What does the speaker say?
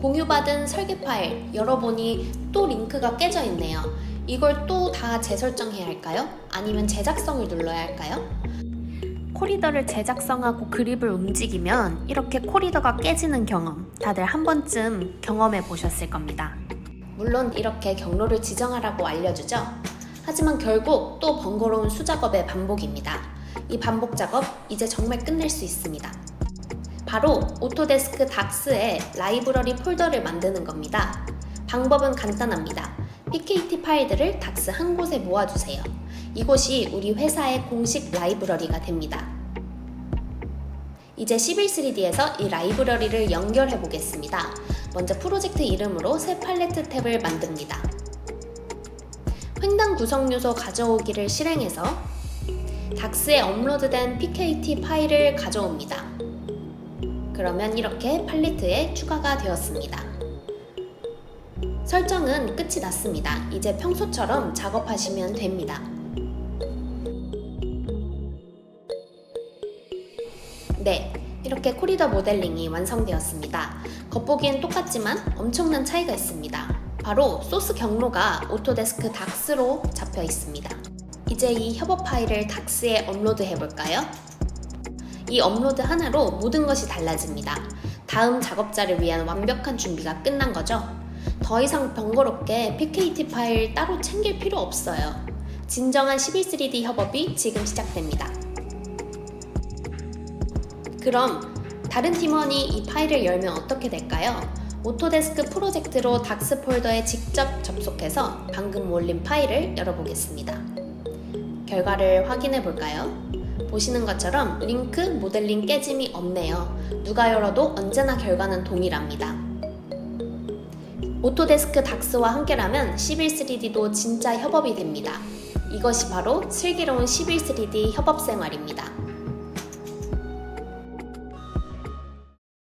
공유받은 설계 파일 열어보니 또 링크가 깨져 있네요. 이걸 또 다 재설정해야 할까요? 아니면 제작성을 눌러야 할까요? 코리더를 제작성하고 그립을 움직이면 이렇게 코리더가 깨지는 경험 다들 한 번쯤 경험해 보셨을 겁니다. 물론 이렇게 경로를 지정하라고 알려주죠. 하지만 결국 또 번거로운 수작업의 반복입니다. 이 반복 작업 이제 정말 끝낼 수 있습니다. 바로 오토데스크 닥스에 라이브러리 폴더를 만드는 겁니다. 방법은 간단합니다. PKT 파일들을 닥스 한 곳에 모아주세요. 이곳이 우리 회사의 공식 라이브러리가 됩니다. 이제 11.3D에서 이 라이브러리를 연결해 보겠습니다. 먼저 프로젝트 이름으로 새 팔레트 탭을 만듭니다. 횡단 구성 요소 가져오기를 실행해서 닥스에 업로드된 PKT 파일을 가져옵니다. 그러면 이렇게 팔레트에 추가가 되었습니다. 설정은 끝이 났습니다. 이제 평소처럼 작업하시면 됩니다. 네, 이렇게 코리더 모델링이 완성되었습니다. 겉보기엔 똑같지만 엄청난 차이가 있습니다. 바로 소스 경로가 오토데스크 닥스로 잡혀 있습니다. 이제 이 협업 파일을 닥스에 업로드 해볼까요? 이 업로드 하나로 모든 것이 달라집니다. 다음 작업자를 위한 완벽한 준비가 끝난 거죠. 더 이상 번거롭게 PKT 파일 따로 챙길 필요 없어요. 진정한 11.3D 협업이 지금 시작됩니다. 그럼 다른 팀원이 이 파일을 열면 어떻게 될까요? 오토데스크 프로젝트로 닥스 폴더에 직접 접속해서 방금 올린 파일을 열어보겠습니다. 결과를 확인해 볼까요? 보시는 것처럼 링크, 모델링 깨짐이 없네요. 누가 열어도 언제나 결과는 동일합니다. 오토데스크 닥스와 함께라면 11.3D도 진짜 협업이 됩니다. 이것이 바로 슬기로운 11.3D 협업 생활입니다.